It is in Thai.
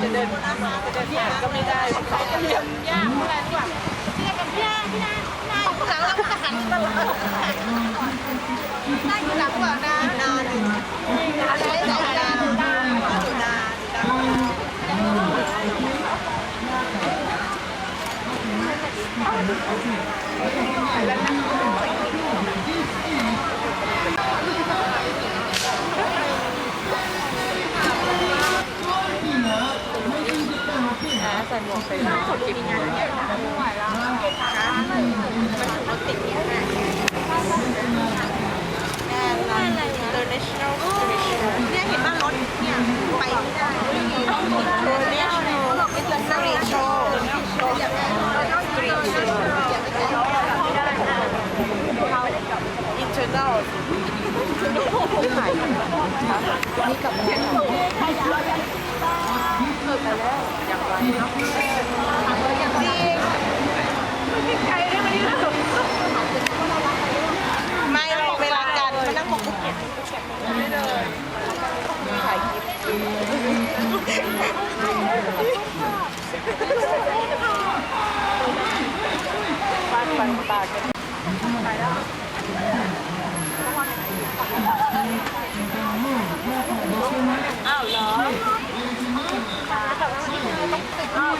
จะเดินจะเดินยากก็ไม่ได้ใช้กระเทียมยากเมื่อไหร่ดีกว่าพี่นายกับพี่นายพี่นายพี่นายหลังเราจะหันตลอดได้อยู่หลังว่านานาหนึ่งนาใช้นานานานาใส่หมวกใส่หน้าคนติดงานเยอะนะไม่ไหวแล้วมันถูกรถติดเนี่ยนะแน่อะไร international international เนี่ยเห็นบ้างรถเนี่ยไปไม่ได้ international international internal นี่กับแม่ไม่เราเวลากันมานั่งมองภูเก็ตถ่ายคลิปฟาดฟันปากกัน อ้าวเหรออ้าว